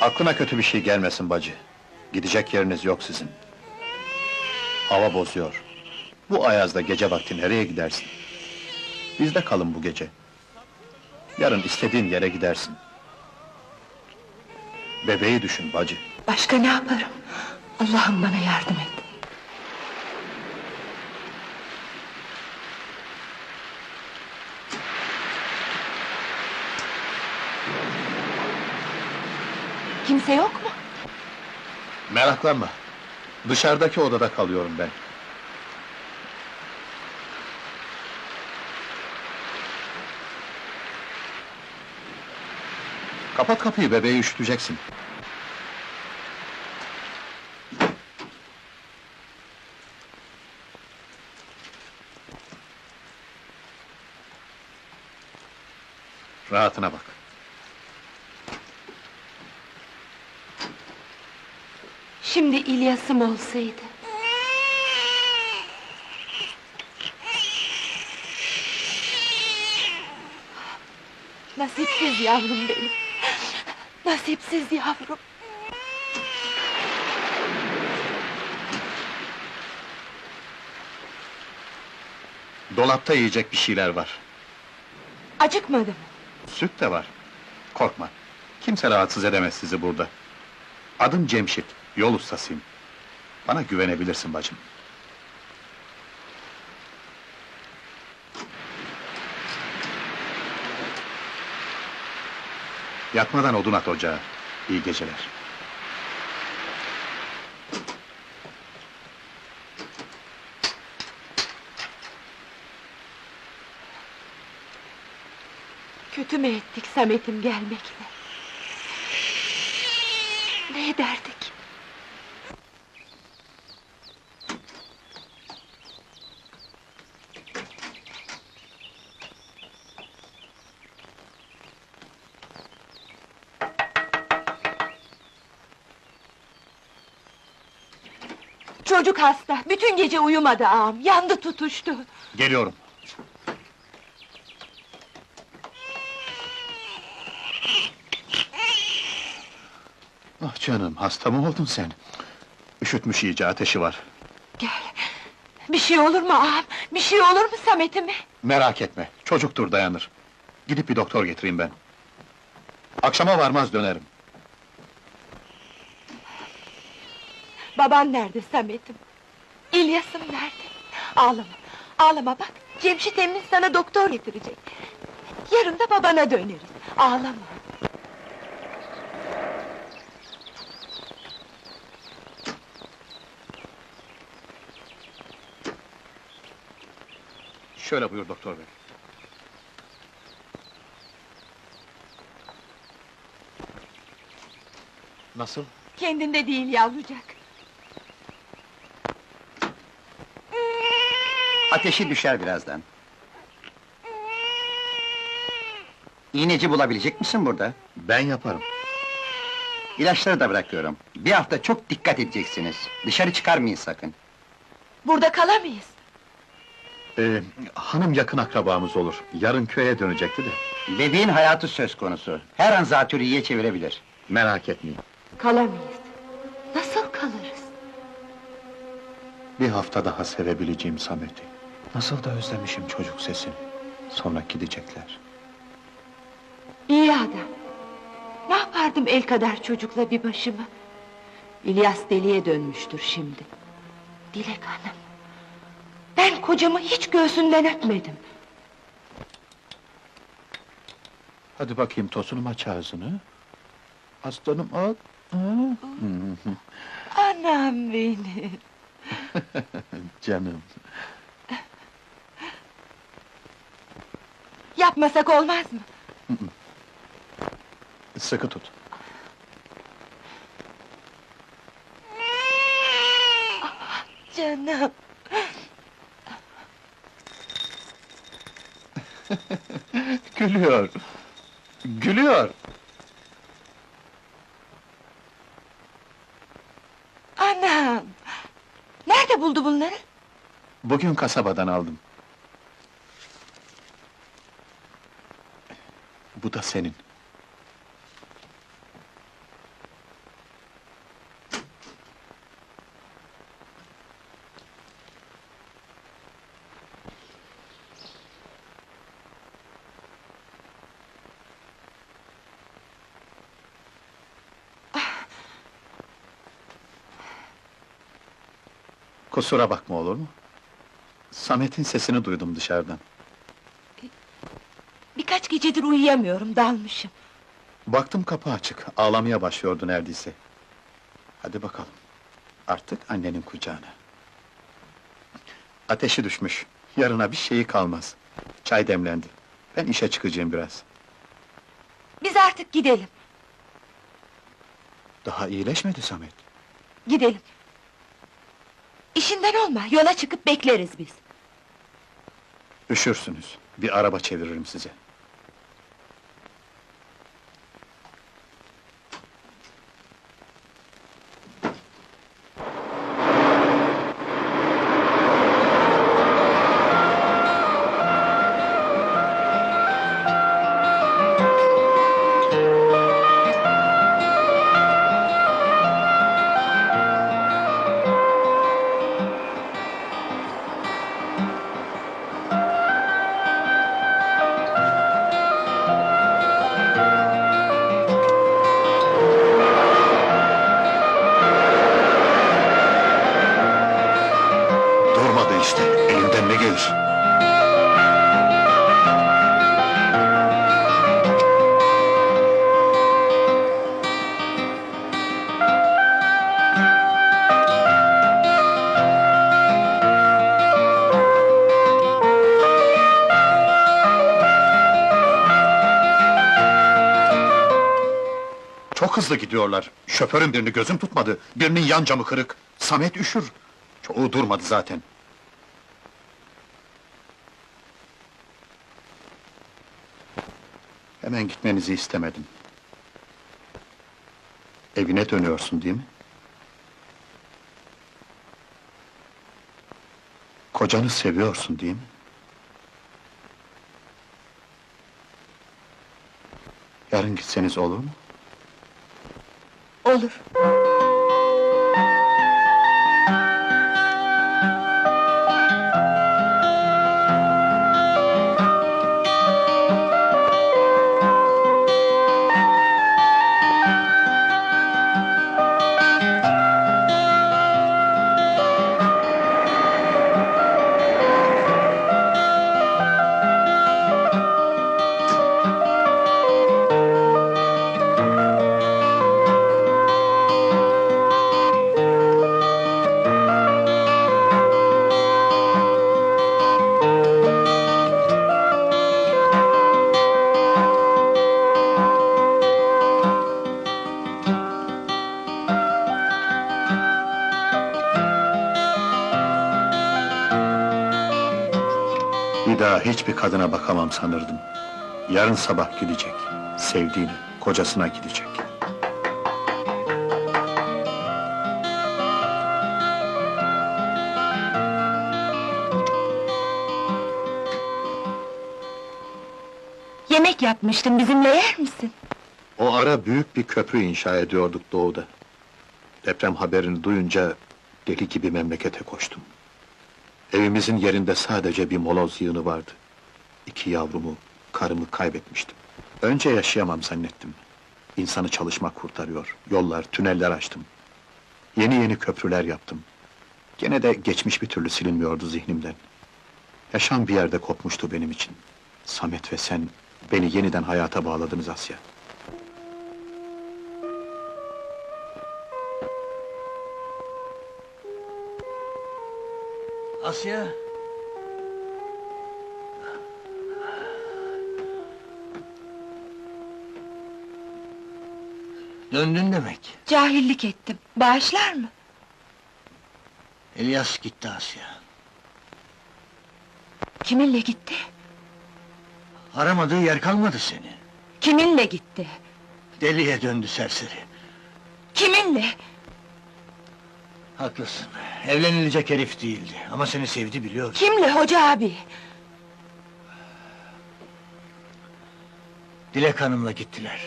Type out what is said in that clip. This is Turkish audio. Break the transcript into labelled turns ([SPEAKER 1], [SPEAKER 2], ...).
[SPEAKER 1] Aklına kötü bir şey gelmesin bacı. Gidecek yeriniz yok sizin. Hava bozuyor. Bu ayazda gece vakti nereye gidersin? Bizde kalın bu gece. Yarın istediğin yere gidersin. Bebeği düşün bacı.
[SPEAKER 2] Başka ne yaparım? Allah'ım bana yardım et. Kimse yok mu?
[SPEAKER 1] Meraklanma. Dışarıdaki odada kalıyorum ben. Kapat kapıyı, bebeği üşüteceksin. Rahatına bak.
[SPEAKER 2] Şimdi İlyas'ım olsaydı. Nasipsiz yavrum benim. Nasipsiz yavrum.
[SPEAKER 1] Dolapta yiyecek bir şeyler var.
[SPEAKER 2] Acıkmadı mı?
[SPEAKER 1] Süt de var. Korkma. Kimse rahatsız edemez sizi burada. Adım Cemşit, yol ustasıyım. Bana güvenebilirsin bacım. Yatmadan odun at ocağa. İyi geceler.
[SPEAKER 2] Kötü mü ettik Samet'im gelmekle? Ne ederdik? Çocuk hasta, bütün gece uyumadı ağam, yandı tutuştu.
[SPEAKER 1] Geliyorum. Ah canım, hasta mı oldun sen? Üşütmüş iyice, ateşi var.
[SPEAKER 2] Gel. Bir şey olur mu ağam? Bir şey olur mu Samet'ime?
[SPEAKER 1] Merak etme, çocuktur dayanır. Gidip bir doktor getireyim ben. Akşama varmaz dönerim.
[SPEAKER 2] Baban nerede Samet'im? İlyas'ım nerede? Ağlama, ağlama bak. Cemşit emmin sana doktor getirecek. Yarın da babana döneriz. Ağlama.
[SPEAKER 1] Şöyle buyur doktor bey. Nasıl?
[SPEAKER 2] Kendinde değil yavrucak.
[SPEAKER 3] Ateşi düşer birazdan. İğneci bulabilecek misin burada?
[SPEAKER 1] Ben yaparım.
[SPEAKER 3] İlaçları da bırakıyorum. Bir hafta çok dikkat edeceksiniz. Dışarı çıkarmayın sakın.
[SPEAKER 2] Burada kalamayız.
[SPEAKER 1] Ee, hanım yakın akrabamız olur. Yarın köye dönecekti de.
[SPEAKER 3] Bebeğin hayatı söz konusu. Her an zatürre iyiye çevirebilir.
[SPEAKER 1] Merak etmeyin.
[SPEAKER 2] Kalamayız. Nasıl kalırız?
[SPEAKER 1] Bir hafta daha sevebileceğim Samet'i. Nasıl da özlemişim çocuk sesini. Sonra gidecekler.
[SPEAKER 2] İyi adam. Ne yapardım el kadar çocukla bir başıma? İlyas deliye dönmüştür şimdi. Dilek hanım. Ben kocamı hiç göğsünden öpmedim.
[SPEAKER 1] Hadi bakayım tosunum aç ağzını. Aslanım al.
[SPEAKER 2] Anam benim.
[SPEAKER 1] Canım.
[SPEAKER 2] Yapmasak olmaz mı?
[SPEAKER 1] Sıkı tut.
[SPEAKER 2] Canım.
[SPEAKER 1] Gülüyor. Gülüyor.
[SPEAKER 2] Anam. Nerede buldu bunları?
[SPEAKER 1] Bugün kasabadan aldım. Bu da senin. Kusura bakma olur mu? Samet'in sesini duydum dışarıdan.
[SPEAKER 2] Birkaç gecedir uyuyamıyorum, dalmışım.
[SPEAKER 1] Baktım kapı açık, ağlamaya başlıyordu neredeyse. Hadi bakalım, artık annenin kucağına. Ateşi düşmüş, yarına bir şeyi kalmaz. Çay demlendi. Ben işe çıkacağım biraz.
[SPEAKER 2] Biz artık gidelim,
[SPEAKER 1] Daha iyileşmedi Samet.
[SPEAKER 2] gidelim. İşinden olma, yola çıkıp bekleriz biz.
[SPEAKER 1] Üşürsünüz, bir araba çeviririm size. Elinden ne gelir? Çok hızlı gidiyorlar. Şoförün birini gözüm tutmadı. Birinin yan camı kırık. Samet üşür. Çoğu durmadı zaten. Hemen gitmenizi istemedim. Evine dönüyorsun değil mi? Kocanı seviyorsun değil mi? Yarın gitseniz olur mu?
[SPEAKER 2] Olur.
[SPEAKER 1] Hiçbir kadına bakamam sanırdım. Yarın sabah gidecek. Sevdiğine, kocasına gidecek.
[SPEAKER 2] Yemek yapmıştım, bizimle yer misin?
[SPEAKER 1] O ara büyük bir köprü inşa ediyorduk doğuda. Deprem haberini duyunca deli gibi memlekete koştum. Evimizin yerinde sadece bir moloz yığını vardı. İki yavrumu, karımı kaybetmiştim. Önce yaşayamam zannettim. İnsanı çalışmak kurtarıyor. Yollar, tüneller açtım. Yeni yeni köprüler yaptım. Gene de geçmiş bir türlü silinmiyordu zihnimden. Yaşam bir yerde kopmuştu benim için. Samet ve sen beni yeniden hayata bağladınız Asya.
[SPEAKER 4] Asya? Döndün demek.
[SPEAKER 2] Cahillik ettim, bağışlar mı?
[SPEAKER 4] Elias gitti Asya.
[SPEAKER 2] Kiminle gitti?
[SPEAKER 4] Aramadığı yer kalmadı seni.
[SPEAKER 2] Kiminle gitti?
[SPEAKER 4] Deliye döndü serseri.
[SPEAKER 2] Kiminle?
[SPEAKER 4] Haklısın. Evlenilecek herif değildi. Ama seni sevdi biliyorum.
[SPEAKER 2] Kimle hoca abi?
[SPEAKER 4] Dilek Hanım'la gittiler.